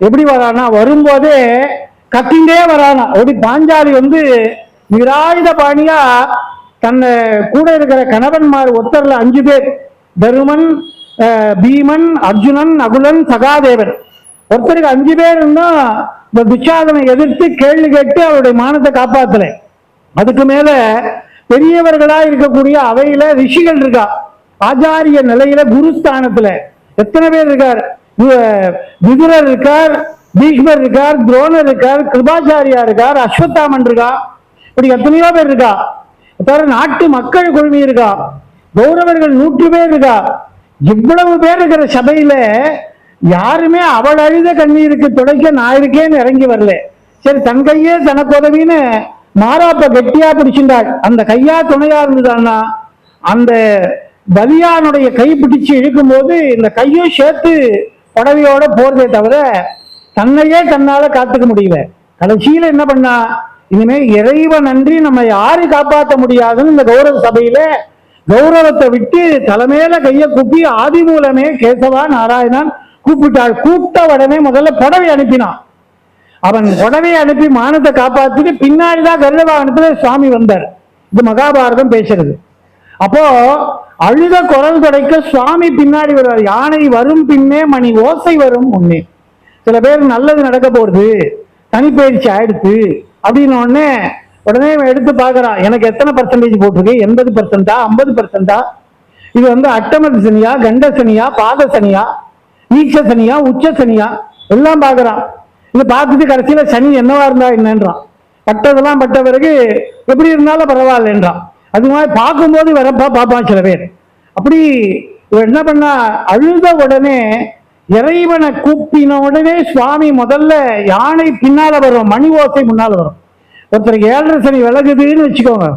எப்படி வரானா வரும்போதே கத்திண்டே வரானா. அப்படி பாஞ்சாலி வந்து நிராயுத பாணியா தன்னை கூட இருக்கிற கணவன்மார் ஒருத்தர்ல அஞ்சு பேர். தருமன் பீமன் அர்ஜுனன் நகுலன் சகாதேவன். ஒருத்தருக்கு அஞ்சு பேர் இருந்தால் இந்த துச்சாதனை எதிர்த்து கேள்வி கேட்டு அவருடைய மானத்தை காப்பாத்தல அதுக்கு மேல பெரியவர்களா இருக்கக்கூடிய அவையில ரிஷிகள் இருக்கா. ஆச்சாரிய நிலையில குருஸ்தானத்துல எத்தனை பேர் இருக்கார்? விதுரர் இருக்கார் பீஷ்மர் இருக்கார் துரோணர் இருக்கார் கிருபாச்சாரியா இருக்கார் அஸ்வத்தாமன் இருக்கா? இப்படி எத்தனையோ பேர் இருக்கா? தவிர நாட்டு மக்கள் குழுமி இருக்கா? கௌரவர்கள் நூற்று பேர் இருக்கா? இவ்வளவு பேர் இருக்கிற சபையில யாருமே அவள் அழுத கண்ணீருக்கு துடைக்க நான் இருக்கேன்னு இறங்கி வரல. சரி தன் கையே தனக்கு உதவின்னு மாறாப்ப கெட்டியா பிடிச்சிருந்தாள். அந்த கையா துணையா இருந்ததுன்னா அந்த பலியானுடைய கை பிடிச்சு இழுக்கும் போது இந்த கையும் சேர்த்து புடவையோட போறதே தவிர தன்னையே தன்னால காத்துக்க முடியல. கடைசியில என்ன பண்ணா இனிமே இறைவன் நன்றி நம்ம யாரு காப்பாற்ற முடியாதுன்னு இந்த கௌரவ சபையில கௌரவத்தை விட்டு தலைமையில கைய கூப்பி ஆதி மூலமே கேசவா நாராயணன் கூப்பிட்டாள். கூப்பிட்ட உடனே முதல்ல புடவை அனுப்பினான். அவன் புடவை அனுப்பி மானத்தை காப்பாத்திட்டு பின்னாடிதான் கருட வாகனத்துல சுவாமி வந்தார். இது மகாபாரதம் பேசுறது. அப்போ அழுத குரல் கிடைக்க சுவாமி பின்னாடி வருவார். யானை வரும் பின்னே மணி ஓசை வரும் முன்னே. சில பேர் நல்லது நடக்க போறது தனிப்பயிற்சி ஆயிடுச்சு அப்படின்னு உடனே உடனே எடுத்து பார்க்குறான். எனக்கு எத்தனை பர்சன்டேஜ் போட்டிருக்கு? எண்பது பர்சன்டா ஐம்பது பர்சன்டா இது வந்து அட்டமதி சனியா கண்ட சனியா பாத சனியா நீச்ச சனியா உச்ச சனியா? எல்லாம் பார்க்குறான். இது பார்த்துட்டு கடைசியில சனி என்னவா இருந்தா என்னன்றான். பட்டதெல்லாம் பட்ட பிறகு எப்படி இருந்தாலும் பரவாயில்லன்றான். அது மாதிரி பார்க்கும்போது வரப்பா பார்ப்பான் சில பேர் அப்படி இவர் என்ன பண்ணா அழுத உடனே இறைவனை கூப்பின உடனே சுவாமி முதல்ல யானை பின்னால வரும் மணி ஓசை முன்னால வரும். ஒருத்தருக்கு ஏழரை சனி விலகுதுன்னு வச்சுக்கோங்க.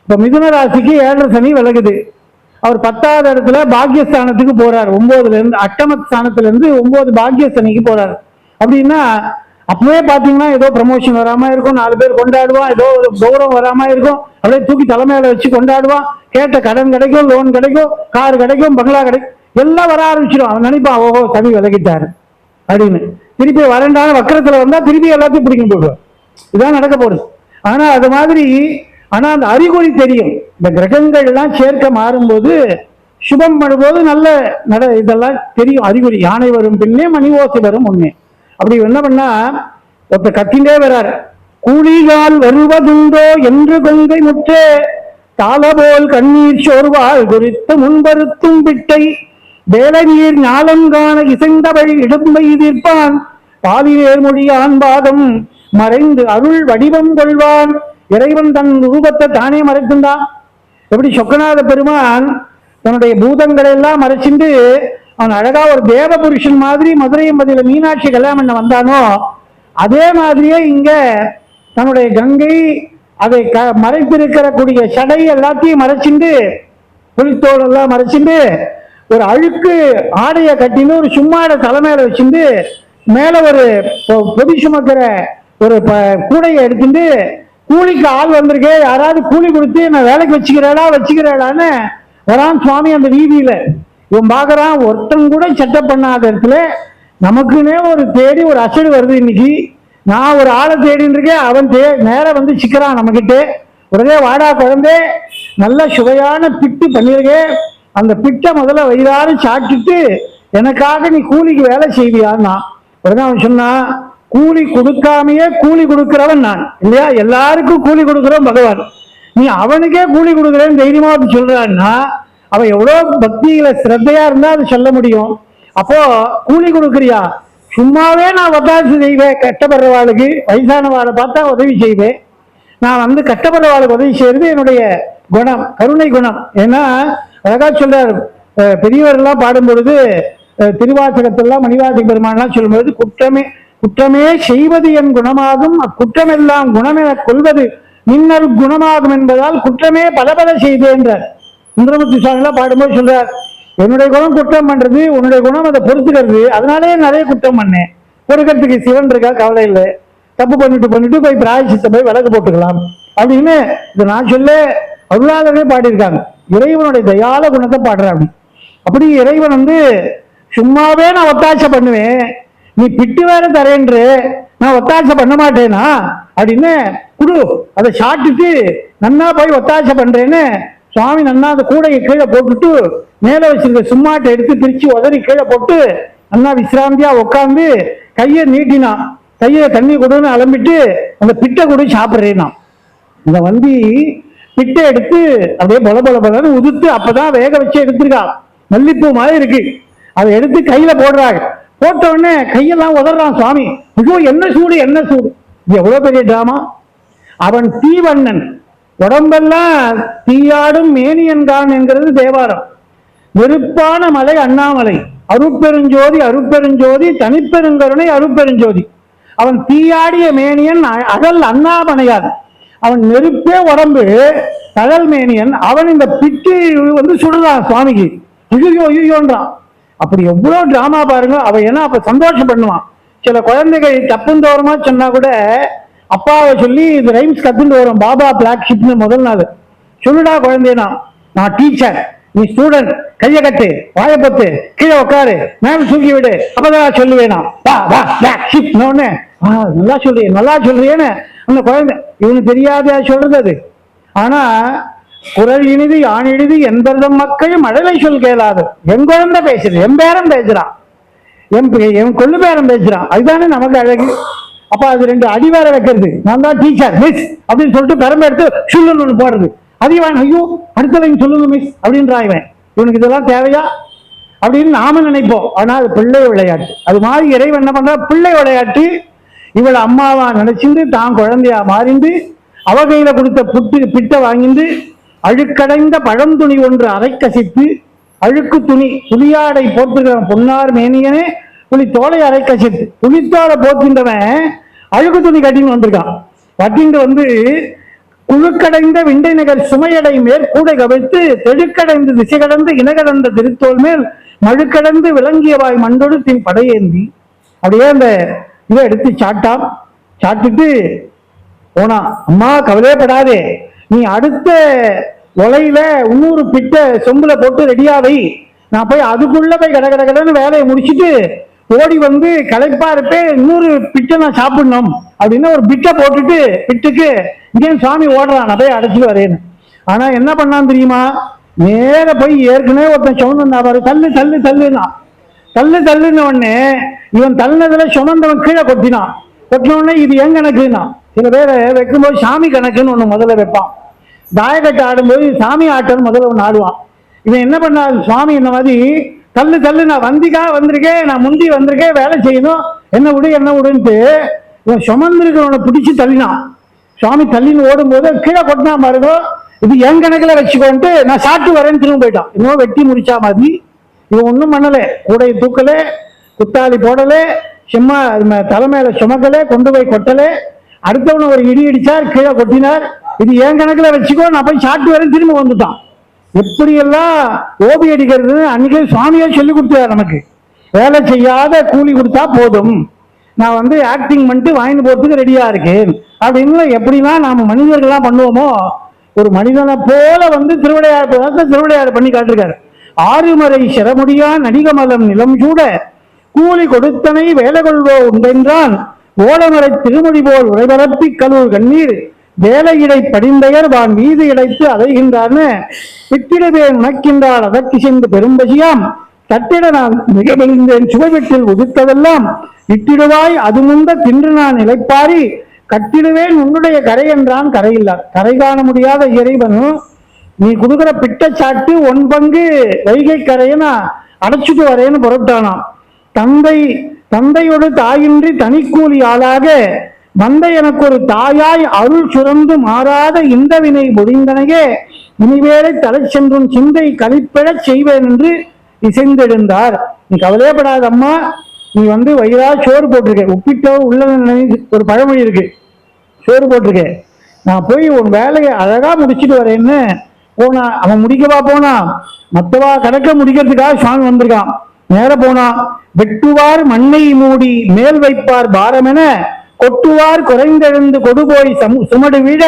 இப்ப மிதுன ராசிக்கு ஏழரை சனி விலகுது. அவர் பத்தாவது இடத்துல பாக்யஸ்தானத்துக்கு போறார். ஒன்பதுல இருந்து அட்டம ஸ்தானத்துல இருந்து ஒன்பது பாக்கியஸ்தானிக்கு போறார். அப்படின்னா அப்பவே பாத்தீங்கன்னா ஏதோ ப்ரமோஷன் வராம இருக்கும். நாலு பேர் கொண்டாடுவான் ஏதோ ஒரு கௌரவம் வராம இருக்கும். அப்படியே தூக்கி தலைமையில வச்சு கொண்டாடுவான் கேட்ட கடன் கிடைக்கும் லோன் கிடைக்கும் கார் கிடைக்கும் பங்களா கிடைக்கும். எல்லாம் வர ஆரம்பிச்சிடும். அவன் நினைப்பான் ஓஹோ தவி விலகிட்டாரு. அப்படின்னு. திருப்பி வரண்டான வக்கரத்துல வந்தா திருப்பி எல்லாத்தையும் பிடிக்கும் போடுவார் இதான் நடக்க போகுது. ஆனா அது மாதிரி ஆனா அந்த அறிகுறி தெரியும். இந்த கிரகங்கள் எல்லாம் சேர்க்க மாறும்போது சுபம் பண்ணும்போது நல்ல நட இதெல்லாம் தெரியும். அறிகுறி யானை வரும் பின்னே மணி ஓசை வரும் முன்னே. அப்படி என்ன பண்ணா ஒருத்தர் கத்திண்டே வர்றார். கூலிகால் வருவதுண்டோ என்று கொங்கை முற்றே தாளபோல் கண்ணீர் சோர்வால் குறித்து முன்பருத்தும் பிட்டை. வேளநீர் ஞாலங்கான இசைந்தவள் இடும்பை எதிர்ப்பான் பாலினேர் மொழியான் பாதம் மறைந்து அருள் வடிவம் கொள்வான். இறைவன் தன் ரூபத்தை தானே மறைத்துண்டான். எப்படி சொக்கநாத பெருமான் தன்னுடைய பூதங்களை எல்லாம் மறைச்சிட்டு அவன் அழகா ஒரு தேவ புருஷன் மாதிரி மதுரை மதியில மீனாட்சி கல்யாணம் பண்ண வந்தானோ அதே மாதிரியே இங்க தன்னுடைய கங்கை அதை க மறைத்திருக்கிற கூடிய சடை எல்லாத்தையும் மறைச்சிண்டு புளித்தோடெல்லாம் மறைச்சிண்டு ஒரு அழுக்கு ஆடைய கட்டின்னு ஒரு சும்மாட தலைமையில வச்சுட்டு மேல ஒரு பொ- பொதி சுமக்கிற ஒரு ப- கூடையை எடுத்துட்டு கூலிக்கு ஆள் வந்திருக்கே யாராவது கூலி கொடுத்து நான் வேலைக்கு வச்சுக்கிறேடா வச்சுக்கிறாடான்னு வரான் சுவாமி அந்த வீதியில. இவன் பார்க்குறான் ஒருத்தன் கூட செட்டப் பண்ணாத இடத்துல நமக்குன்னே ஒரு தேடி ஒரு அசடு வருது இன்னைக்கு. நான் ஒரு ஆளை தேடின்னு இருக்கேன் அவன் தே நேராக வந்து சிக்கிறான் நம்மக்கிட்டே உடனே வாடா குழந்தை நல்ல சுவையான பிட்டு பண்ணியிருக்கேன் அந்த பிட்டை முதல்ல வயிறாறு சாப்பிட்டுட்டு எனக்காக நீ கூலிக்கு வேலை செய்வியான்னா? உடனே அவன் சொன்னான் கூலி கொடுக்காமையே கூலி கொடுக்குறவன் நான். இல்லையா? எல்லாருக்கும் கூலி கொடுக்குறவன் பகவான். நீ அவனுக்கே கூலி கொடுக்குறேன்னு தைரியமாக அப்படி சொல்கிறான்னா அவன் எவ்வளோ பக்தியில சிரத்தையா இருந்தா அது சொல்ல முடியும். அப்போ கூலி கொடுக்குறியா? சும்மாவே நான் ஒத்தாசி செய்வேன் கஷ்டப்படுறவாளுக்கு வயசானவாளை பார்த்தா உதவி செய்வேன். நான் வந்து கஷ்டப்படுறவாளுக்கு உதவி செய்யறது என்னுடைய குணம் கருணை குணம். ஏன்னா அழகா சொல்கிறார் பெரியவர்கள்லாம் பாடும்பொழுது அஹ் திருவாசகத்தெல்லாம் மணிவாசக பெருமான்லாம் குற்றமே குற்றமே செய்வது என் குணமாகும் அக்குற்றமெல்லாம் குணமென கொள்வது மின்னல் குணமாகும் என்பதால் குற்றமே பல பல செய்தேன்றார். சுந்தரமூர்த்தி சுவாமிலாம் பாடும்போது சொல்றார் என்னுடைய குணம் குற்றம் பண்றது உன்னுடைய குணம் அதை பொறுத்துக்கிறது. அதனாலேயே நிறைய குற்றம் பண்ணேன். பொறுக்கிறதுக்கு சிவன் இருக்கா? கவலை இல்லை. தப்பு பண்ணிட்டு பண்ணிட்டு போய் பிராயசித்த போய் விளக்கு போட்டுக்கலாம். அப்படின்னு இதை நான் சொல்ல அருளாளரே பாடியிருக்காங்க. இறைவனுடைய தயால குணத்தை பாடுறாங்க அப்படி. அப்படி இறைவன் வந்து சும்மாவே நான் ஒத்தாசை பண்ணுவேன். நீ பிட்டு வேற தரேன்று. நான் ஒத்தாசை பண்ண மாட்டேனா? அப்படின்னு குடு அதை சாப்பிட்டுட்டு நன்னா போய் ஒத்தாசை பண்றேன்னு சுவாமி நன்னா அந்த கூடையை கீழே போட்டுட்டு மேலே வச்சிருக்க சும்மாட்டை எடுத்து பிரித்து உதறி கீழே போட்டு அண்ணா விசிராந்தியா உட்காந்து கையை நீட்டினான் கையை தண்ணி கொடுன்னு அலம்பிட்டு அந்த பிட்டை கொடு சாப்பிட்றேனான் இந்த வந்து பிட்டை எடுத்து அப்படியே பொல பொல பொலன்னு உதுத்து அப்பதான் வேக வச்சு எடுத்திருக்கா. மல்லிப்பூ மாதிரி இருக்கு. அதை எடுத்து கையில போடுறாங்க. போட்ட உடனே கையெல்லாம் உதறான் சுவாமி. ஐயோ என்ன சூடு என்ன சூடு. எவ்வளவு பெரிய டிராமா அவன் தீவண்ணன். உடம்பெல்லாம் தீயாடும் மேனியன்கான் என்கிறது தேவாரம். வெறுப்பான மலை அண்ணாமலை. அருட்பெருஞ்சோதி அருட்பெருஞ்சோதி தனிப்பெருங்கருணை அருட்பெருஞ்சோதி அவன் தீயாடிய மேனியன் அ- அகல் அண்ணாமலையார் அவன் நெருப்பே உடம்பு தகல் மேனியன். அவன் இந்த பிட்டு வந்து சுடுதான் சுவாமிக்கு. ஐயோ ஐயோன்றான் அப்படி எவ்வளோ டிராமா பாருங்க. அவன் என்ன அப்ப சந்தோஷம் பண்ணுவான் சில குழந்தைகள் தப்புந்தோரமா சொன்னா கூட அப்பாவை சொல்லி இது ரைம்ஸ் கத்துட்டு வரும். பாபா பிளாக் ஷிப்னு முதல் நாள். சொல்லுடா குழந்தைனா நான் டீச்சர் நீ ஸ்டூடெண்ட் கைய கட்டு வாயப்பத்து கீழே உட்காரு மேல தூக்கி விடு. அப்பதான் நான் சொல்லுவேனா வா வா பிளாக் ஷிப் நல்லா சொல்றியே நல்லா சொல்றியேன்னு. அந்த குழந்தை இவனுக்கு தெரியாத சொல்றது. அது ஆனா குரல் இனிது யான் இனிது என்பதம் மக்கள் மழலை சொல் கேளாது. என் குழந்தை பேசுறது என் பேரன் பேசுறான். என் பே- என் கொள்ளு பேரன் பேசுறான். அதுதானே நமக்கு அழகு. அப்ப அது ரெண்டு அடி வேற வைக்கிறது. நான் தான் டீச்சர் மிஸ் அப்படின்னு சொல்லிட்டு பெருமை எடுத்து சொல்லுன்னு ஒன்று போடுறது. அதிகமான ஐயோ அடுத்த லைன் சொல்லுங்க மிஸ் அப்படின்றா இவன். இவனுக்கு இதெல்லாம் தேவையா? அப்படின்னு நாம நினைப்போம். ஆனால் அது பிள்ளை விளையாட்டு. அது மாதிரி இறைவன் என்ன பண்றா பிள்ளை விளையாட்டு. இவளை அம்மாவா நினைச்சிருந்து தான் குழந்தையா மாறிந்து அவ கையில கொடுத்த புட்டு பிட்டை வாங்கிந்து அழுக்கடைந்த பழந்துணி ஒன்று அரைக்கசித்து அழுக்கு துணி துணியாடை போட்டுக்கிற பொன்னார் மேனியனே புலி தோலை அரை கசித்து புலித்தோலை போக்கின்றவன் அழுகு துணி கட்டின்னு வந்திருக்கான். கட்டிட்டு வந்து குழுக்கடைந்த விண்டை நகர் சுமையடை மேல் கூடை கவிழ்த்து தெழுக்கடைந்து திசை கடந்து இனகடந்த திருத்தோல் மேல் மழுக்கடந்து விளங்கியவாய் மண்டோடு தின் படையேந்தி. அப்படியே அந்த இதை எடுத்து சாட்டான். சாப்பிட்டுட்டு போனா அம்மா கவலையப்படாதே நீ அடுத்த உலையில இன்னொரு பிட்டை சொம்புல போட்டு ரெடியாவை நான் போய் அதுக்குள்ள போய் கட கட கடன்னு வேலையை முடிச்சிட்டு ஓடி வந்து களைப்பா இருப்பேன் இன்னொரு பிட்டை நான் சாப்பிடணும் அப்படின்னு ஒரு பிட்டை போட்டுட்டு பிட்டுக்கு இங்கே சுவாமி ஓடுறான் நான் போய் அடைச்சிட்டு வரேன்னு ஆனா என்ன பண்ணான் தெரியுமா? நேர போய் ஏற்கனவே ஒருத்தன் சுமந்து பாரு தள்ளு தள்ளு தள்ளுனா தள்ளு தள்ளுன உடனே இவன் தள்ளினதுல சுமந்தவன் கீழே கொட்டினான். கொட்டின உடனே இது என் கணக்குன்னா. சில பேர் வைக்கும்போது சாமி கணக்குன்னு ஒண்ணு முதல்ல வைப்பான். தாயக்கட்டை ஆடும்போது சாமி ஆட்டம் முதல்ல ஒன்று ஆடுவான். இவன் என்ன பண்ணா சுவாமி இந்த மாதிரி தள்ளு தள்ளு நான் வந்திக்கா வந்திருக்கேன் நான் முந்தி வந்திருக்கேன் வேலை செய்யணும். என்ன விடு என்ன விடுன்ட்டு இவன் சுமந்திருக்கிறவனை பிடிச்சி தள்ளினான். சுவாமி தள்ளின்னு ஓடும்போது கீழே கொட்டினா பாருங்க இது என் கணக்கில் வச்சுக்கோன்ட்டு நான் சாப்பிட்டு வரேன்னு திரும்ப போயிட்டான். இன்னும் வெட்டி முடிச்சா மாதிரி. இவன் ஒன்றும் பண்ணலை கூடையை தூக்கல குத்தாலி போடலை சும்மா அது மே- தலைமையில சுமக்கல கொண்டு போய் கொட்டலே. அடுத்தவனை ஒரு இடி இடிச்சார் கீழே கொட்டினார். இது என் கணக்கில் வச்சுக்கோ நான் போய் சாப்பிட்டு வரேன் திரும்ப வந்துட்டான். எப்படியெல்லாம் ஓபி அடிக்கிறது அன்னைக்கே சுவாமியே சொல்லி கொடுத்தாரு நமக்கு. வேலை செய்யாத கூலி கொடுத்தா போதும். நான் வந்து ஆக்டிங் பண்ணிட்டு வாங்கி போறதுக்கு ரெடியா இருக்கேன். அப்படின்னு எப்படிலாம் நாம மனிதர்கள்லாம் பண்ணுவோமோ ஒரு மனிதனை போல வந்து திருவிடையார் பதத்தை பண்ணி காட்டிருக்காரு. ஆறுமறை சிறமுடியா நடிகமலம் நிலம் சூட கூலி கொடுத்தனை வேலை கொள்வோ உண்டென்றான். ஓலமரை திருமொழி போல் உரைபரப்பி கலூர் கண்ணீர் வேலையிடை படிந்தையர் வான் மீது இடைத்து அதைகின்றான்னு விட்டிடுவேன் உனக்கின்றால் அதற்கு சென்று பெரும்பசியாம். தட்டிட நான் மிக விழுந்தேன் சுவைவெட்டில் உதித்ததெல்லாம். இட்டிடுவாய் அது முந்த தின்று நான் இளைப்பாரி கட்டிடுவேன் உன்னுடைய கரை என்றான் கரையில்லார் கரை காண முடியாத இறைவனும் நீ கொடுக்குற பிட்டச்சாட்டு ஒன் பங்கு வைகை கரையனா? அடைச்சிட்டு வரேன்னு புறப்பட்டானாம். தந்தை தந்தையோடு தாயின்றி தனிக்கூலி ஆளாக வந்த எனக்கு ஒரு தாயாய் அருள் சுரந்து மாறாத இந்த வினை முடிந்தனையே இனிவேளை தலை சென்றும் சிந்தை கழிப்பிடச் செய்வேன் என்று இசைந்தெழுந்தார். நீ கவலையப்படாத அம்மா நீ வந்து வயிறா சோறு போட்டிருக்க. உப்பிட்டோ உள்ள ஒரு பழமொழி இருக்கு. சோறு போட்டிருக்க. நான் போய் உன் வேலையை அழகா முடிச்சிட்டு வரேன்னு போனா அவன் முடிக்கவா போனா? மத்தவா கணக்க முடிக்கிறதுக்காக சுவாமி வந்திருக்கான். நேர போனா வெட்டுவார் மண்ணை மூடி மேல் வைப்பார் பாரமென கொட்டுவார் குறைந்தெழுந்து கொடுபோய் சுமடு வீழ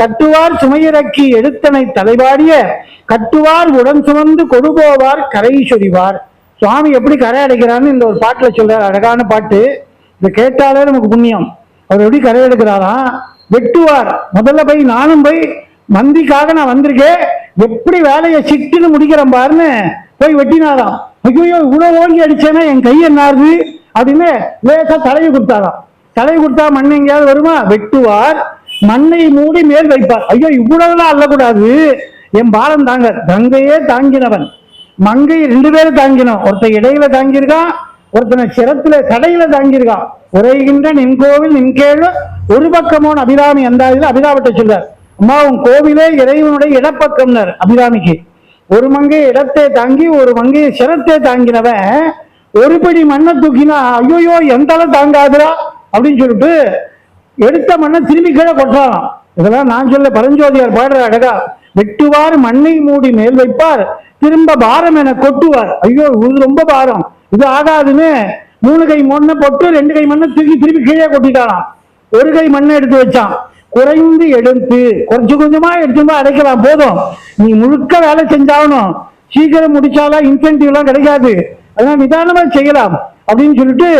கட்டுவார் சுமையிறக்கி எடுத்தனை தலைவாடிய கட்டுவார் உடன் சுமந்து கொடுபோவார் கரை சொறிவார் சுவாமி எப்படி கரை அடைக்கிறான்னு இந்த ஒரு பாட்டுல சொல்றாரு. அழகான பாட்டு. இதை கேட்டாலே நமக்கு புண்ணியம். அவர் எப்படி கரை எடுக்கிறாராம் வெட்டுவார். முதல்ல போய் நானும் போய் மந்திக்காக நான் வந்திருக்கேன். எப்படி வேலையை சிட்டுன்னு முடிக்கிறேன் பாருன்னு போய் வெட்டினாராம். ஐயோ இவ்வளவு ஓங்கி அடிச்சேன்னா என் கை என்னாருது? அப்படின்னு லேசா தலையை கொடுத்தாராம். தலை கொடுத்தா மண் எங்கேயாவது வருமா? வெட்டுவார். மண்ணை மூடி மேல் வைப்பார். ஐயோ இவ்வளவுலாம் அள்ளக்கூடாது என் பாலம் தாங்க. கங்கையே தாங்கினவன். மங்கை ரெண்டு பேரும் தாங்கினோம். ஒருத்தன் இடையில தாங்கியிருக்கான் ஒருத்தனை சிரத்துல கடையில தாங்கியிருக்கான். உரைகின்ற நின் கோவில் நின் கேளு. ஒரு பக்கமோன் அபிராமி அந்த அபிராமத்தை சொல்றார் அம்மா உன் கோவிலே இறைவனுடைய இடப்பக்கம்னர். அபிராமிக்கு ஒரு மங்கை இடத்தை தாங்கி ஒரு மங்கையை சிரத்தை தாங்கினவன். ஒரு படி மண்ணை தூக்கினா ஐயோயோ எந்த தாங்காதுரா தாங்காதுடா. அப்படின்னு சொல்லிட்டு எடுத்த மண்ணை திரும்பி கீழே கொட்டுறாராம் இதெல்லாம் நான் சொல்ல பரஞ்சோதியார் பாடுற அழகா. வெட்டுவார் மண்ணை மூடி மேல் வைப்பார் திரும்ப பாரம் என கொட்டுவார். ஐயோ இது ரொம்ப பாரம். இது ஆகாதுன்னு மூணு கை மண்ணை போட்டு ரெண்டு கை மண்ணை தூக்கி திருப்பி கீழே கொட்டிட்டாராம். ஒரு கை மண்ணை எடுத்து வச்சான். குறைந்து எடுத்து கொஞ்சம் கொஞ்சமா எடுத்துமா அடைக்கலாம் போதும். நீ முழுக்க வேலை செஞ்சாகணும். சீக்கிரம் முடிச்சாலாம் இன்சென்டிவ் எல்லாம் கிடைக்காது. அதெல்லாம் நிதானமா செய்யலாம் அப்படின்னு சொல்லிட்டு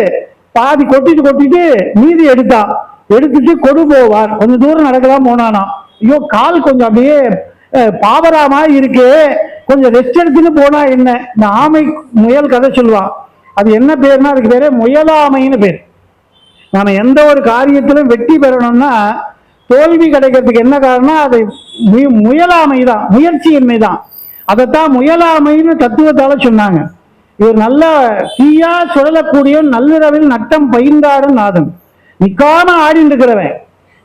பாதி கொட்டிட்டு கொட்டிட்டு மீதி எடுத்தான் எடுத்துட்டு கொடு போவார் கொஞ்சம் தூரம் நடக்கலாம் போனானா. ஐயோ கால் கொஞ்சம் அப்படியே பாவராமா மாதிரி இருக்கு. கொஞ்சம் ரெஸ்ட் எடுத்துன்னு போனா என்ன? இந்த ஆமை முயல் கதை சொல்லுவான். அது என்ன பேர்னா அதுக்கு பேரு முயலாமைன்னு பேர். நாம எந்த ஒரு காரியத்திலும் வெற்றி பெறணும்னா தோல்வி கிடைக்கிறதுக்கு என்ன காரணம்? அது முயலாமை தான் முயற்சியின்மை தான் அதைத்தான் முயலாமைன்னு தத்துவத்தால சொன்னாங்க. இவர் நல்ல தீயா சுழலக்கூடிய நள்ளிரவில் நட்டம் பயின்றாடும் நாதன். நிக்காம ஆடிட்டு இருக்கிறவன்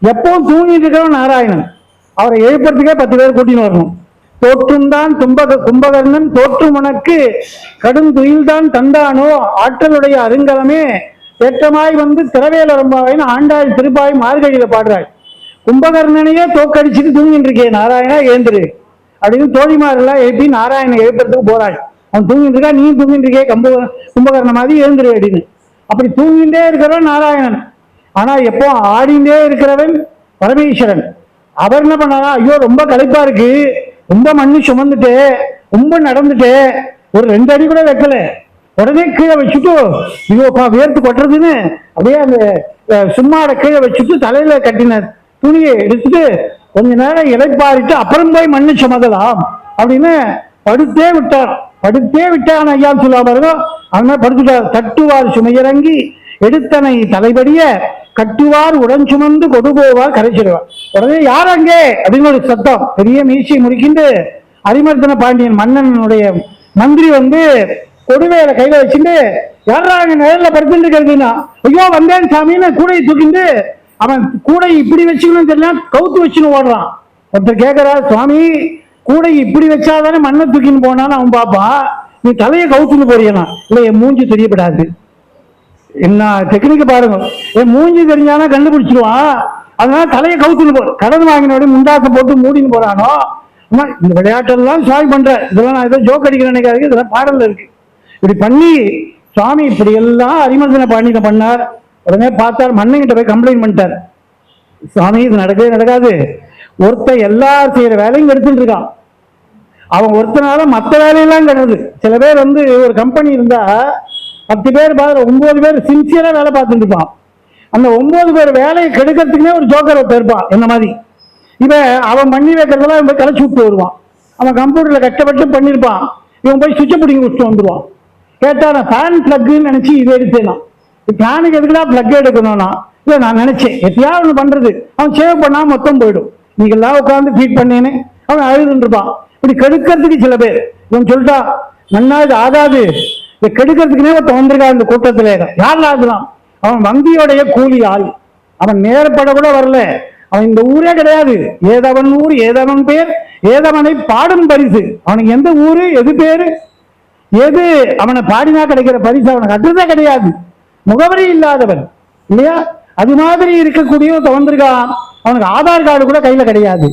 எப்பவும் தூங்கிட்டு இருக்கிறவன் நாராயணன். அவரை எழுப்புறதுக்கே பத்து பேர் கூட்டின்னு வரணும். தோற்றும் தான் தும்பக கும்பகர்ணன் தோற்றும் உனக்கு. கடும் துயில்தான் தந்தானோ? ஆற்றலுடைய அருங்கலமே ஏற்றமாய் வந்து திரவேலரம்பாவின் ஆண்டாள் திருப்பாய் மார்கழியில பாடுறாள். கும்பகர்ணனையே தோக்கடிச்சுட்டு தூங்கிட்டு இருக்கே நாராயணா ஏந்திரு. அப்படின்னு தோழிமாரெல்லாம் எழுப்பி நாராயணன் எழுப்புறதுக்கு போறாள். அவன் தூங்கிட்டு இருக்கா நீ தூங்கிட்டு இருக்கே கம்ப கும்பகர்ண மாதிரி எழுந்துரு அப்படின்னு. அப்படி தூங்கிட்டே இருக்கிறவன் நாராயணன். ஆனா எப்போ ஆடிண்டே இருக்கிறவன் பரமேஸ்வரன். அவர் என்ன பண்ணாரா ஐயோ ரொம்ப களைப்பா இருக்கு. ரொம்ப மண்ணு சுமந்துட்டு ரொம்ப நடந்துட்டு ஒரு ரெண்டு அடி கூட வைக்கல. உடனே கீழே வச்சுட்டு ஐயோப்பா வேர்த்து கொட்டுறதுன்னு அப்படியே அந்த சும்மாட கீழே வச்சுட்டு தலையில கட்டின துணியை எடுத்துட்டு கொஞ்ச நேரம் இலைப்பாரிட்டு அப்புறம் போய் மண்ணு சுமதலாம் அப்படின்னு படுத்தே விட்டார். படுத்தே விட்டான் ஐயான்னு சொல்லுவா பாருங்க அவன் படுத்துட்டார் தட்டுவார் சுமையிறங்கி எடுத்தனை தலைபடிய கட்டுவார் உடன் சுமந்து கொடுகோவார் கரைச்சிடுவார். உடனே யார் அங்கே? அப்படின்னு ஒரு சத்தம். பெரிய மீசை முறிக்கிண்டு அரிமர்தன பாண்டியன் மன்னனுடைய மந்திரி வந்து கொடுவேல கையில வச்சுட்டு யாரா அங்க நிழல்ல படுத்துட்டு இருக்கிறதுன்னா ஐயோ வந்தேன் சாமின்னு கூடையை தூக்கிட்டு அவன் கூடை இப்படி வச்சுக்கணும்னு தெரியல கவுத்து வச்சுன்னு ஓடுறான். ஒருத்தர் கேட்கறா சுவாமி கூடை இப்படி வச்சாதானே மண்ணை தூக்கின்னு போனான்னு அவன் பார்ப்பான் நீ தலையை கவுத்துன்னு போறியனா இல்லை என் மூஞ்சி தெரியப்படாது. என்ன டெக்னிக்கை பாருங்க. என் மூஞ்சி தெரிஞ்சானா கண்டுபிடிச்சிருவான். அதனால தலையை கவுத்துன்னு போ கடன் வாங்கினோட முண்டாசை போட்டு மூடின்னு போறானோ? இந்த விளையாட்டெல்லாம் சாய் பண்ற. இதெல்லாம் நான் ஏதோ ஜோக் அடிக்கிறேன் நினைக்காது இதெல்லாம் பாடல்ல இருக்கு. இப்படி பண்ணி சுவாமி இப்படி எல்லாம் அரிமர்தன பாண்டியனை பண்ணார். உடனே பார்த்தார் மண்ணங்கிட்ட போய் கம்ப்ளைண்ட் பண்ணிட்டார். சுவாமி இது நடக்கவே நடக்காது. ஒருத்தன் எல்லாரும் செய்யற வேலையும் எடுத்துட்டு இருக்கான். அவன் ஒருத்தனால மற்ற வேலையெல்லாம் கிடையாது. சில பேர் வந்து ஒரு கம்பெனி இருந்தா பத்து பேர் பாரு ஒன்பது பேர் சின்சியரா வேலை பார்த்துட்டு இருப்பான். அந்த ஒன்பது பேர் வேலையை கெடுக்கிறதுக்குனே ஒரு ஜோக்கர் ஒருத்தன் இருப்பான் என்ன மாதிரி? இவன் அவன் பண்ணி வைக்கிறதெல்லாம் இவன் போய் விட்டு வருவான். அவன் கம்ப்யூட்டர்ல கஷ்டப்பட்டு பண்ணியிருப்பான் இவன் போய் சுவிட்சை பிடிங்கி விட்டு வந்துருவான். கேட்டா நான் ஃபேன் பிளக்குன்னு நினைச்சு இது எடுத்தேனா? ஃபேனுக்கு எதுக்குடா பிளக் எடுக்கணும்னா? இல்லை நான் நினைச்சேன். எப்படியா ஒன்று பண்றது. அவன் சேவ் பண்ணா மொத்தம் போயிடும். நீங்க எல்லாம் உட்காந்து ஃபீட் பண்ணின்னு அவன் அழுதுன்னு இருப்பான். இப்படி கெடுக்கிறதுக்கு சில பேர். இவன் சொல்லிட்டா நன்னா இது ஆகாது. இதை கெடுக்கிறதுக்குனே ஒருத்தன் வந்திருக்கான் இந்த கூட்டத்தில். யார் ஆகலாம் அவன் வங்கியோடைய கூலி ஆள். அவன் நேரப்பட கூட வரல. அவன் இந்த ஊரே கிடையாது. ஏதவன் ஊர் ஏதவன் பேர் ஏதவனை பாடும் பரிசு. அவனுக்கு எந்த ஊரு எது பேரு எது அவனை பாடினா கிடைக்கிற பரிசு அவனுக்கு அதுதான் கிடையாது. முகவரி இல்லாதவன். இல்லையா? அது மாதிரி இருக்கக்கூடிய ஒருத்தன் வந்திருக்கான் அவனுக்கு ஆதார் கார்டு கூட கையில கிடையாது.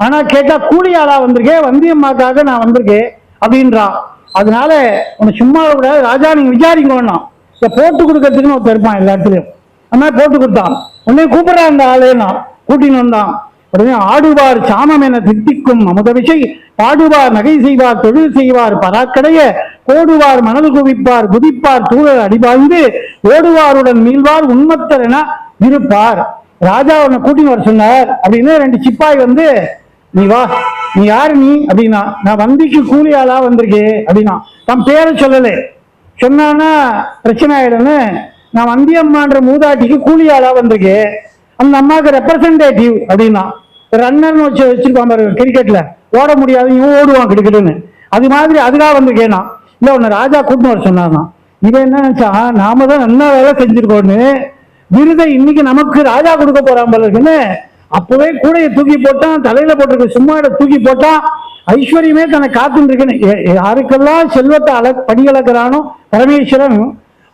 ஆனா கேட்டா கூலி ஆளா வந்திருக்கேன் வந்தியம்மாக்காக நான் வந்திருக்கேன் அப்படின்றான் அதனால உன்னை சும்மா கூட ராஜா நீங்க விசாரிக்க வேணாம் இதை போட்டு கொடுக்கறதுக்குன்னு ஒருத்தன் இருப்பான் எல்லா இடத்துலயும் அந்த மாதிரி போட்டு கொடுத்தான். உடனே கூப்பிடுறான் அந்த ஆளுன்னா கூட்டின்னு வந்தான். உடனே ஆடுவார் சாமம் என திட்டிக்கும் அமுத விஷை பாடுவார் நகை செய்வார் தொழில் செய்வார் பராக்கடைய கோடுவார் மணல் குவிப்பார் குதிப்பார் தூழல் அடிபாய்ந்து ஓடுவாருடன் மீள்வார் உண்மத்தர் என இருப்பார். ராஜா உன்னை கூட்டின்னு வர சொன்னார். அப்படின்னு ரெண்டு சிப்பாய் வந்து நீ வா நீ யாரு நீ? அப்படின்னா நான் வந்திக்கு கூலி ஆளா வந்திருக்கேன் அப்படின்னா. தன் பேரை சொல்லலை. சொன்னான்னா பிரச்சனை ஆயிடும்னு நான் வந்தியம்மான்ற மூதாட்டிக்கு கூலி ஆளா வந்திருக்கேன் அந்த அம்மாவுக்கு ரெப்ரசன்டேட்டிவ் அப்படின்னா. ரன்னர்னு வச்சு வச்சிருப்பான் பாரு கிரிக்கெட்ல ஓட முடியாது இவன் ஓடுவான் கிரிக்கெட்டுன்னு அது மாதிரி அதுக்காக வந்திருக்கேன். நான் இல்லை உன்னை ராஜா கூட்டின்னு வர சொன்னான். இவன் என்ன நினைச்சா நாம தான் நல்லா வேலை செஞ்சிருக்கோன்னு விருதை இன்னைக்கு நமக்கு ராஜா கொடுக்க போறான் போல இருக்குன்னு. அப்பவே கூடையை தூக்கி போட்டான் தலையில போட்டிருக்க சும்மாட தூக்கி போட்டான் ஐஸ்வர்யமே தன்னை காத்துட்டு இருக்குன்னு யாருக்கெல்லாம் செல்வத்தை அல படி அளக்கிறானோ பரமேஸ்வரன்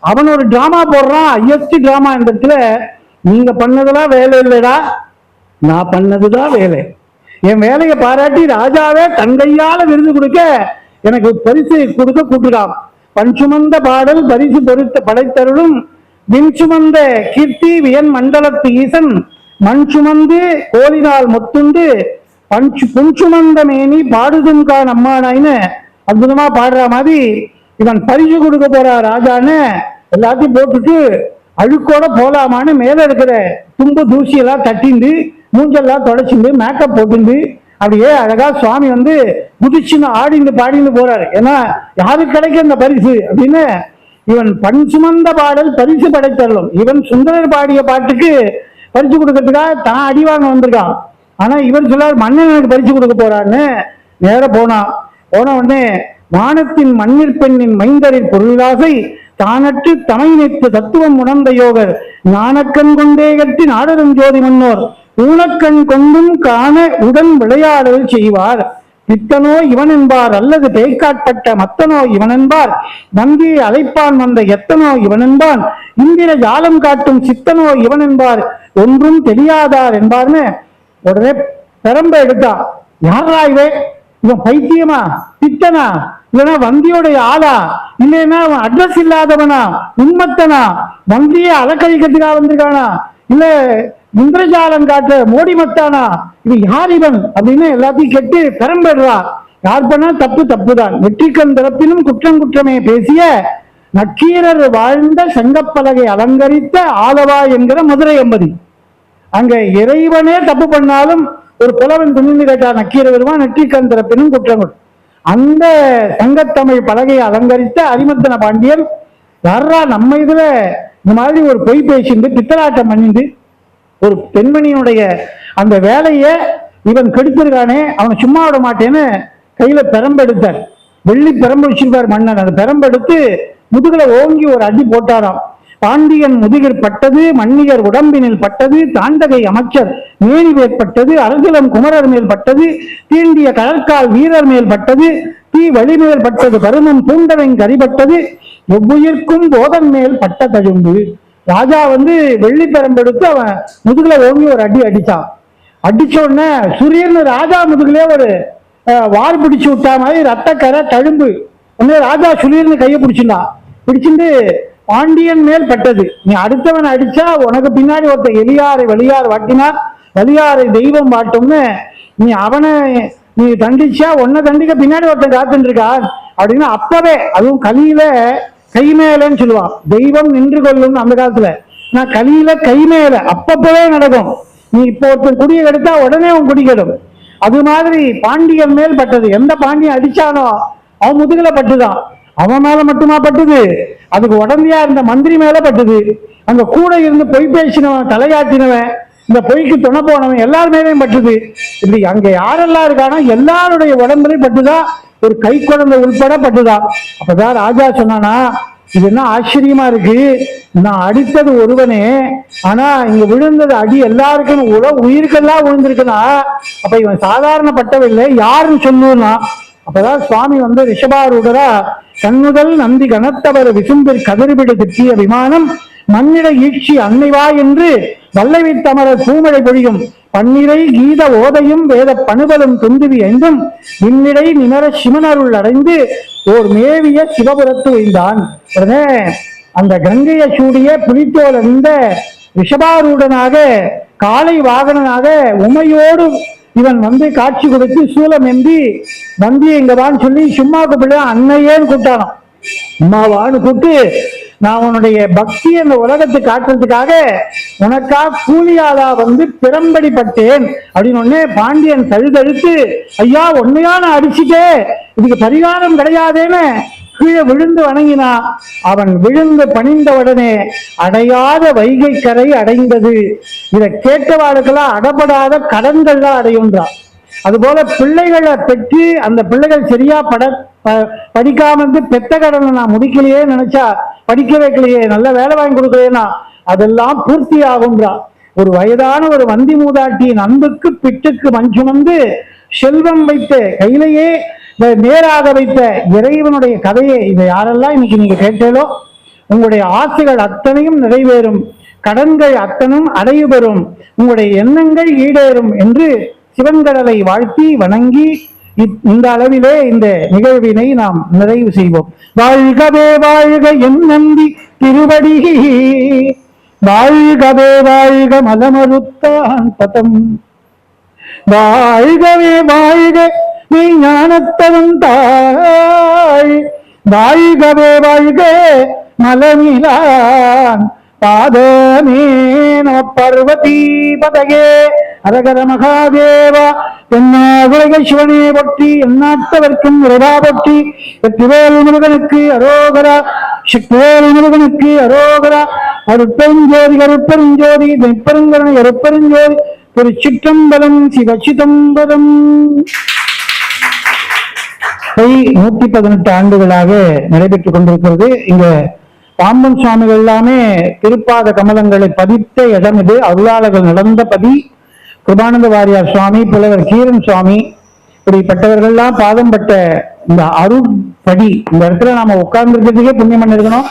அவன் ஒரு டிராமா போடுறான். ஐஎஸ்டி டிராமா இந்த இடத்துல நீங்க பண்ணதெல்லாம் வேலை இல்லைடா. நான் பண்ணதுதான் வேலை. என் வேலையை பாராட்டி ராஜாவே தன் விருது கொடுக்க எனக்கு பரிசு கொடுக்க கூட்டுறான் பஞ்சுமந்த பாடல் பரிசு பொறுத்த படைத்தருளும் விண் சுமந்த கீர்த்தி வியன் மண்டலத்து ஈசன் மண் சுமந்து கோலினால் முத்துண்டு பஞ்சு புன்சுமந்த மேனி பாடுதும் கா நம்மானாயின்னு அற்புதமா பாடுற மாதிரி இவன் பரிசு கொடுக்க போற ராஜான்னு எல்லாத்தையும் போட்டுட்டு அழுக்கோட போலாமான்னு மேல இருக்கிற தும்பு தூசி எல்லாம் தட்டிண்டு மூஞ்செல்லாம் தொடச்சிண்டு மேக்கப் போட்டுண்டு அப்படியே அழகா சுவாமி வந்து குதிச்சுன்னு ஆடிந்து பாடிந்து போறாரு. ஏன்னா யாருக்கு கிடைக்கும் இந்த பரிசு? அப்படின்னு இவன் பண் சுமந்த பாடல் பரிசு படைத்தள்ளும் இவன் சுந்தரர் பாடிய பாட்டுக்கு பரிசு கொடுக்கறதுக்காக தான் அடி வாங்க வந்திருக்கான். ஆனா இவர் சொல்லார் மன்னனுக்கு பரிசு கொடுக்க போறான்னு. நேர போனான் போன உடனே வானத்தின் மண்ணிற் பெண்ணின் மைந்தரின் பொருளாசை தானற்று தமை நிற்று தத்துவம் உணர்ந்த யோகர் ஞானக்கண் கொண்டே கட்டி நாடரும் ஜோதி முன்னோர் ஊனக்கண் கொண்டும் காண உடன் விளையாடல் செய்வார். இத்தனோ இவன் என்பார் அல்லது பேய்காட்பட்ட மத்தனோ இவன் என்பார் நந்தியை அழைப்பான் வந்த எத்தனோ இவன் என்பான் இந்திர ஜாலம் காட்டும் சித்தனோ இவன் என்பார் ஒன்றும் தெரியாதார் என்பார்னு உடனே பெரம்ப எடுத்தான் யாரா இவன் இவன் பைத்தியமா? பித்தனா இல்லைன்னா வங்கியோடைய ஆளா? இல்லைன்னா அவன் அட்ரஸ் இல்லாதவனா? உண்மத்தனா? வங்கியை அலக்கழிக்கிறதுக்காக வந்திருக்கானா? இல்ல இந்திரஜாலம் காட்ட மோடி மத்தானா இது யார் இவன் அப்படின்னு எல்லாத்தையும் கெட்டு பெரம்பெடுறா. யார் பண்ணா தப்பு தப்புதான். வெற்றிக்கண் திறப்பினும் குற்றம் குற்றமே பேசிய நக்கீரர் வாழ்ந்த சங்கப்பலகை அலங்கரித்த ஆலவா என்கிற மதுரை எம்பதி அங்க இறைவனே தப்பு பண்ணாலும் ஒரு புலவன் துணிந்து கேட்டார் நக்கீர பெருமான் நெற்றிக்கண் திறப்பினும் குற்றங்கள் அந்த சங்கத்தமிழ் பலகையை அலங்கரித்த அரிமர்த்தன பாண்டியன் யாரா நம்ம இதுல இந்த மாதிரி ஒரு பொய் பேசிந்து பித்தலாட்டம் பண்ணிட்டு ஒரு பெண்மணியினுடைய அந்த வேலையை இவன் கெடுத்திருக்கானே அவனை சும்மா விட மாட்டேன்னு கையில பெரம்பெடுத்தார் வெள்ளி பெரம்பு வச்சிருப்பார் மன்னன் அந்த பெரம்பெடுத்து முதுகுல ஓங்கி ஒரு அடி போட்டாராம். பாண்டியன் முதுகில் பட்டது மன்னியர் உடம்பினில் பட்டது தாண்டகை அமைச்சர் மேனி மேற்பட்டது அருகிலம் குமரர் மேல் பட்டது தீண்டிய கடற்கால் வீரர் மேல் பட்டது தீ வழிமேல் பட்டது பருமம் பூண்டவன் கரிபட்டது எவ்வுயிர்க்கும் போதன் மேல் பட்ட தழும்பு. ராஜா வந்து வெள்ளி பெரம்பெடுத்து அவன் முதுகுல ஓங்கி ஒரு அடி அடிச்சான் அடிச்ச உடனே சூரியன் ராஜா முதுகுலே ஒரு வார் வால் பிடிச்சு விட்டா மாதிரி ரத்தக்கரை தழும்பு. உடனே ராஜா சுளீர்னு கையை பிடிச்சிருந்தான் பிடிச்சிட்டு பாண்டியன் மேல் பட்டது. நீ அடுத்தவன் அடிச்சா உனக்கு பின்னாடி ஒருத்தன் எலியாரை வெளியார் வாட்டினார் வெளியாரை தெய்வம் வாட்டும்னு நீ அவனை நீ தண்டிச்சா உன்னை தண்டிக்க பின்னாடி ஒருத்தன் காத்துட்டு இருக்கான் அப்படின்னு அப்பவே அதுவும் கலியில கை மேலன்னு சொல்லுவான். தெய்வம் நின்று கொள்ளும் அந்த காலத்துல. நான் கலியில கை மேல அப்பப்பவே நடக்கும். நீ இப்போ ஒருத்தன் குடியை கெடுத்தா உடனே அவன் கெடும். அது மாதிரி பாண்டியன் மேல் பட்டது. எந்த பாண்டியன் அடிச்சானோ அவன் முதுகுல பட்டுதான். அவன் மேல மட்டுமா பட்டுது? அதுக்கு உடந்தையா இருந்த மந்திரி மேல பட்டுது. அங்க கூட இருந்து பொய் பேசினவன் தலையாட்டினவன் இந்த பொய்க்கு துணை போனவன் எல்லார் மேலேயும் பட்டுது. இப்படி அங்க யாரெல்லாம் இருக்கானோ எல்லாருடைய உடம்புலையும் பட்டுதா? ஒரு கை குழந்தை உள்பட பட்டுதா? அப்பதான் ராஜா சொன்னானா இது என்ன ஆச்சரியமா இருக்கு? நான் அடித்தது ஒருவனே. ஆனா இங்க விழுந்தது அடி எல்லாருக்கும் உல உயிருக்கெல்லாம் விழுந்திருக்குன்னா அப்ப இவன் சாதாரணப்பட்டவில்லை யாருன்னு சொல்லுன்னா அப்பதான் சுவாமி வந்து ரிஷபாரூடரா கண்ணுதல் நந்தி கனத்தவர் விசும்பில் கதிர்பிடி திட்டிய விமானம் மண்ணிட ஈட்சி அன்னைவா என்று வல்லவி தமரர் பூமழை பொழியும். பன்னிரை கீத ஓதையும் வேத பணுபலும் துந்துவி என்றும் விண்ணிடை நிமர சிவனருள் அடைந்து ஓர் மேவிய சிவபுரத்து வைந்தான் உடனே அந்த கங்கையை சூடிய புலித்தோல் அணிந்த ரிஷபாரூடனாக காலை வாகனனாக உமையோடு இவன் வந்து காட்சி கொடுத்து சூலம் எம்பி வந்தி வான்னு சொல்லி சும்மா கூப்பிடு அன்னையேன்னு கூப்பிட்டானாம். அம்மாவான்னு கூப்பிட்டு நான் உன்னுடைய பக்தி அந்த உலகத்தை காட்டுறதுக்காக உனக்கா கூலியாளா வந்து பிறம்படிப்பட்டேன் அப்படின்னு ஒன்னே பாண்டியன் தழுதழுத்து ஐயா உண்மையான அடிச்சுட்டே இதுக்கு பரிகாரம் கிடையாதேன்னு கீழே விழுந்து வணங்கினா அவன் விழுந்து பணிந்தவுடனே அடையாத வைகை கரை அடைந்தது. இதை கேட்டவாளுக்கெல்லாம் அடப்படாத கடன்கள்லாம் அடையுன்றான் அதுபோல பிள்ளைகளை பெற்று அந்த பிள்ளைகள் சரியா பட ப- படிக்காம இருந்து பெத்த கடனை நான் முடிக்கலையே நினைச்சா படிக்க வைக்கலையே நல்ல வேலை வாங்கி கொடுக்கலையேனா அதெல்லாம் பூர்த்தி ஆகும்ன்றான் ஒரு வயதான ஒரு வந்தி மூதாட்டியின் அன்புக்கு பிட்டுக்கு மஞ்சுமந்து செல்வம் வைத்து கையிலேயே நேராக வைத்த இறைவனுடைய கதையை இதை யாரெல்லாம் இன்னைக்கு நீங்க கேட்டீங்களோ உங்களுடைய ஆசைகள் அத்தனையும் நிறைவேறும் கடன்கள் அத்தனும் அடையுபெறும் உங்களுடைய எண்ணங்கள் ஈடேறும் என்று சிவன்கடலை வாழ்த்தி வணங்கி இப்- இந்த அளவிலே இந்த நிகழ்வினை நாம் நிறைவு செய்வோம். வாழ்கவே வாழ்க என் நம்பி திருவடி. வாழ்கவே வாழ்க மலமறுத்தான் பதம். வாழ்கவே வாழ்க நீ ஞானத்தவன் தாய். வாழ்கவே வாழ்க மலமிலான். பாதமேன பார்வதி பதகே அரகர மகாதேவா என்ன உலக சிவனே பற்றி எந்நாட்டவர்க்கும் இறைவா பற்றி வெற்றிவேல் முருகனுக்கு அரோகரா சிக்வேல் முருகனுக்கு அரோகரா. அருப்பெருஞ்சோதி அருப்பெருஞ்சோதி மெய்ப்பெருங்கரண அருப்பெருஞ்சோதி திருச்சிற்றம்பலம் சிற்றம்பலம் நூத்தி பதினெட்டு ஆண்டுகளாக நடைபெற்றுக் கொண்டிருக்கிறது. இங்க பாம்பன் சுவாமிகள் எல்லாமே திருப்பாத கமலங்களை பதித்த இடம் இது. அருளாளர்கள் நடந்த பதி. கிருபானந்த வாரியார் சுவாமி புலவர் கீரன் சுவாமி இப்படிப்பட்டவர்கள்லாம் பாதம் பட்ட இந்த அருட்படி இந்த இடத்துல நாம உட்கார்ந்துருக்கிறதுக்கே புண்ணியம் பண்ணிருக்கணும்.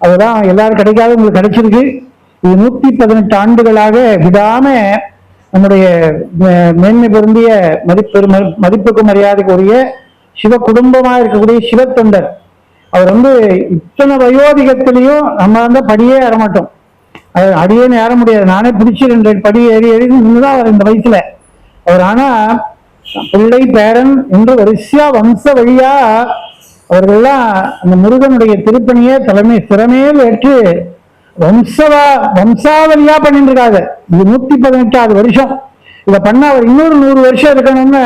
அதுதான் எல்லாரும் கிடைக்காத உங்களுக்கு கிடைச்சிருக்கு. இது நூத்தி பதினெட்டு ஆண்டுகளாக விடாம நம்முடைய மேன்மை பொருந்திய மதிப்பு மதிப்புக்கு மரியாதைக்குரிய சிவ குடும்பமா இருக்கக்கூடிய சிவத்தொண்டர். அவர் வந்து இத்தனை வயோதிகத்திலையும் நம்ம வந்து படியே ஏற மாட்டோம் அது அடியேன்னு ஏற முடியாது. நானே பிடிச்சி ரெண்டு படி ஏறி ஏறி நின்றுதான் அவர் இந்த வயசுல. அவர் ஆனா பிள்ளை பேரன் என்று வரிசையா வம்ச வழியா அவர்கள்லாம் அந்த முருகனுடைய திருப்பணியை தலைமை திறமையில் ஏற்று வம்சவா வம்சாவளியா பண்ணிட்டு இருக்காங்க. இது நூத்தி பதினெட்டாவது வருஷம். இதை பண்ண அவர் இன்னொரு நூறு வருஷம் இருக்கணும்னு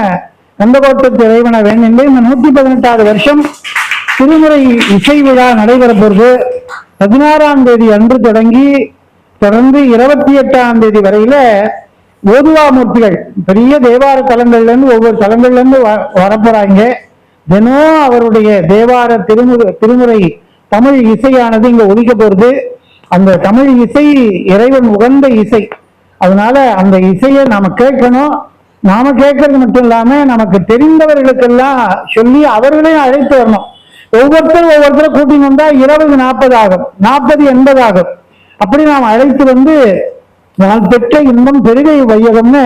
கந்தகோட்டத்து இறைவனை வேண்டிட்டு இந்த நூத்தி பதினெட்டாவது வருஷம் திருமுறை இசை விழா நடைபெற போறது பதினாறாம் தேதி அன்று தொடங்கி தொடர்ந்து இருபத்தி எட்டாம் தேதி வரையில ஓதுவா மூர்த்திகள் பெரிய தேவார தலங்கள்ல இருந்து ஒவ்வொரு தலங்கள்ல இருந்து வ- வரப்போறாங்க. தினம் அவருடைய தேவார திருமுறை திருமுறை தமிழ் இசையானது இங்க ஒழிக்க போறது அந்த தமிழ் இசை இறைவன் உகந்த இசை. அதனால அந்த இசையை நாம கேட்கணும். நாம கேட்கறது மட்டும் இல்லாம நமக்கு தெரிந்தவர்களுக்கெல்லாம் சொல்லி அவர்களையும் அழைத்து வரணும். ஒவ்வொருத்தரும் ஒவ்வொருத்தரும் கூட்டின்னு வந்தா இருபது நாற்பது ஆகும். நாற்பது எண்பது ஆகும். அப்படி நாம் அழைத்து வந்து நான் பெற்ற இன்பம் பெருகை வையகம்னு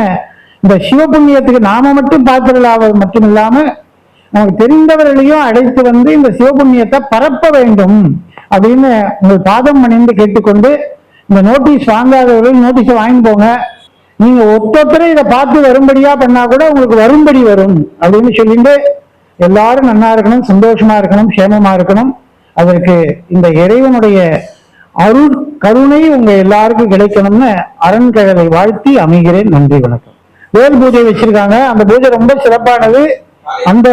இந்த சிவபுண்ணியத்துக்கு நாம மட்டும் பாத்திரலாவது மட்டும் இல்லாம நமக்கு தெரிந்தவர்களையும் அழைத்து வந்து இந்த சிவபுண்ணியத்தை பரப்ப வேண்டும் அப்படின்னு உங்கள் பாதம் மணிந்து கேட்டுக்கொண்டு இந்த நோட்டீஸ் வாங்காதவர்கள் நோட்டீஸை வாங்கி போங்க. நீங்க ஒத்தொத்தரை இதை பார்த்து வரும்படியா பண்ணா கூட உங்களுக்கு வரும்படி வரும் அப்படின்னு சொல்லிட்டு எல்லாரும் நன்னா இருக்கணும் சந்தோஷமா இருக்கணும் சேமமா இருக்கணும். அதற்கு இந்த இறைவனுடைய அருள் கருணை உங்க எல்லாருக்கும் கிடைக்கணும்னு அரண்கழலை வாழ்த்தி அமைகிறேன். நன்றி வணக்கம். வேல் பூஜை வச்சிருக்காங்க. அந்த பூஜை ரொம்ப சிறப்பானது. அந்த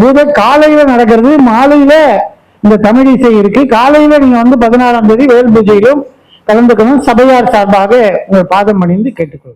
பூஜை காலையில நடக்கிறது. மாலையில இந்த தமிழ் இசை இருக்கு. காலையில நீங்க வந்து பதினாறாம் தேதி வேல் பூஜையிலும் கலந்துக்கணும். சபையார் சார்பாக உங்கள் பாதம் பணிந்து கேட்டுக்கொள்கிறேன்.